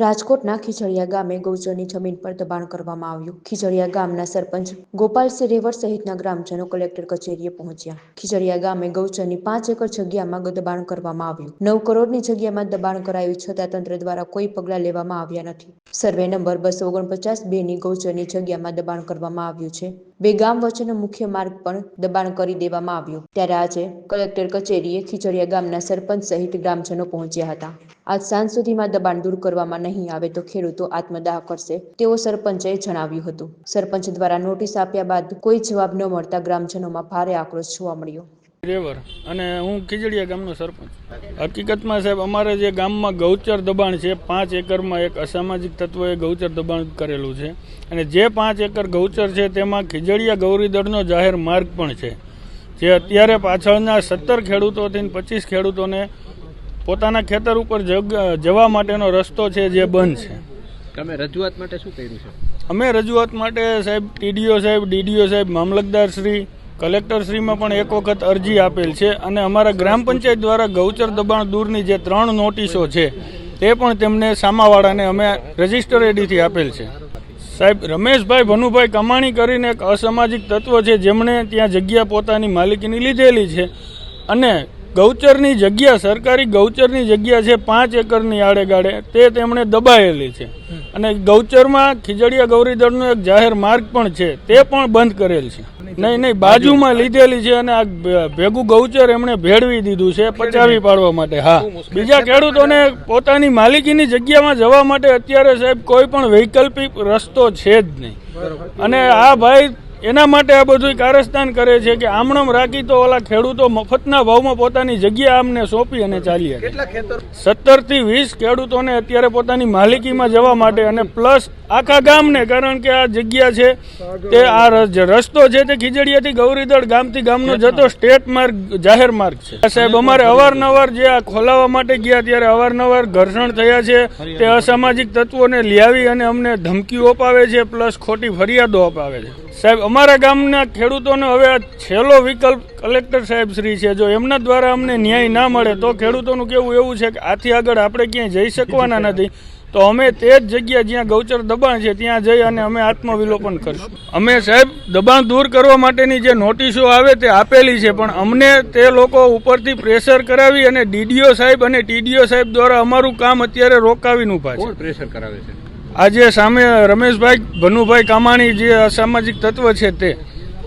રાજકોટના ખીજડીયા ગામે ગૌચરની જમીન પર દબાણ કરવામાં આવ્યું. ખીજડીયા ગામના સરપંચ ગોપાલસિંહ રેવર સહિતના ગ્રામજનો કલેક્ટર કચેરીએ પહોંચ્યા. ખીજડીયા ગામે ગૌચરની પાંચ એકર જગ્યામાં દબાણ કરવામાં આવ્યું. નવ કરોડની જગ્યામાં દબાણ કરાયું છતાં તંત્ર દ્વારા કોઈ પગલાં લેવામાં આવ્યા નથી. સર્વે નંબર બસો ઓગણપચાસ બેની ગૌચરની જગ્યામાં દબાણ કરવામાં આવ્યું છે. બે ગામ વચ્ચેનો મુખ્ય માર્ગ પણ દબાણ કરી દેવામાં આવ્યો. ત્યારે આજે કલેક્ટર કચેરીએ ખીચડિયા ગામના સરપંચ સહિત ગ્રામજનો પહોંચ્યા હતા. આજ સાંજ સુધીમાં દબાણ દૂર કરવામાં નહીં આવે તો ખેડૂતો આત્મદાહ કરશે, તેવો સરપંચે જણાવ્યું હતું. સરપંચ દ્વારા નોટિસ આપ્યા બાદ કોઈ જવાબ ન મળતા ગ્રામજનોમાં ભારે આક્રોશ જોવા મળ્યો. રેવર અને હું ખીજડીયા ગામનો સરપંચ. હકીકતમાં સાહેબ અમારે જે ગામમાં ગૌચર દબાણ છે પાંચ એકરમાં એક અસામાજિક તત્વોએ ગૌચર દબાણ કરેલું છે અને જે પાંચ એકર ગૌચર છે તેમાં ખીજડીયા ગૌરીદળનો જાહેર માર્ગ પણ છે. જે અત્યારે પાછળના સત્તર ખેડૂતોથી પચીસ ખેડૂતોને પોતાના ખેતર ઉપર જવા માટેનો રસ્તો છે જે બંધ છે. તમે રજૂઆત માટે શું કર્યું છે? અમે રજૂઆત માટે સાહેબ ટીડીઓ સાહેબ ડીડીઓ સાહેબ મામલતદાર શ્રી કલેક્ટર શ્રીમાં પણ એક વખત અરજી આપેલ છે અને અમારા ગ્રામ પંચાયત દ્વારા ગૌચર દબાણ દૂરની જે ત્રણ નોટિસો છે, તે પણ તેમને સામાવાળાને અમે રજિસ્ટર એડીથી આપેલ છે. સાહેબ, રમેશભાઈ ભનુભાઈ કમાણી કરીને એક અસામાજિક તત્વ છે જેમણે ત્યાં જગ્યા પોતાની માલિકીની લીધેલી છે અને ગૌચરની જગ્યા, સરકારી ગૌચરની જગ્યા છે પાંચ એકરની આડેગાડે, તે તેમણે દબાયેલી છે. અને ગૌચરમાં ખીજડીયા ગૌરીદળનો એક જાહેર માર્ગ પણ છે, તે પણ બંધ કરેલ છે. નહીં નહીં, બાજુમાં લીધેલી છે અને આ ભેગું ગૌચર એમણે ભેળવી દીધું છે, પચાવી પાડવા માટે, હા. બીજા ખેડૂતોને પોતાની માલિકીની જગ્યામાં જવા માટે અત્યારે સાહેબ કોઈ પણ વૈકલ્પિક રસ્તો છે જ નહીં. અને આ ભાઈ એના માટે આ બધું કારસ્તાન કરે છે કે આમણમ રાખી તો ઓલા ખેડૂતો મફતના ભાવમાં પોતાની જગ્યા આમને સોંપી અને ચાલી કેટલા સત્તરથી વીસ ખેડૂતોને અત્યારે પોતાની માલિકીમાં જવા માટે અને પ્લસ આખા ગામને કારણ કે આ જગ્યા છે તે આ રસ્તો છે તે ખીજડીયાથી ગૌરીદળ ગામથી ગામનો જતો સ્ટેટ માર્ગ જાહેર માર્ગ છે. સાહેબ અમારે અવારનવાર જે આ ખોલાવવા માટે ગયા ત્યારે અવારનવાર ઘર્ષણ થયા છે. તે અસામાજિક તત્વોને લ્યાવી અને અમને ધમકીઓ અપાવે છે પ્લસ ખોટી ફરિયાદો અપાવે છે. સાહેબ અમારા ગામના ખેડૂતોને હવે છેલ્લો વિકલ્પ કલેક્ટર સાહેબ શ્રી છે. જો એમના દ્વારા અમને ન્યાય ના મળે તો ખેડૂતોનું કેવું એવું છે કે આથી આગળ આપણે ક્યાંય જઈ શકવાના નથી. તો અમે તે જ જગ્યા જ્યાં ગૌચર દબાણ છે ત્યાં જઈ અને અમે આત્મવિલોપન કરીશું. અમે સાહેબ દબાણ દૂર કરવા માટેની જે નોટિસો આવે તે આપેલી છે, પણ અમને તે લોકો ઉપરથી પ્રેશર કરાવી અને ડીડીઓ સાહેબ અને ટીડીઓ સાહેબ દ્વારા અમારું કામ અત્યારે રોકાવીને ઊભા છે. પ્રેશર કરાવે છે? આજે સામે રમેશભાઈ ભનુભાઈ કામાણી જે અસામાજિક તત્વ છે તે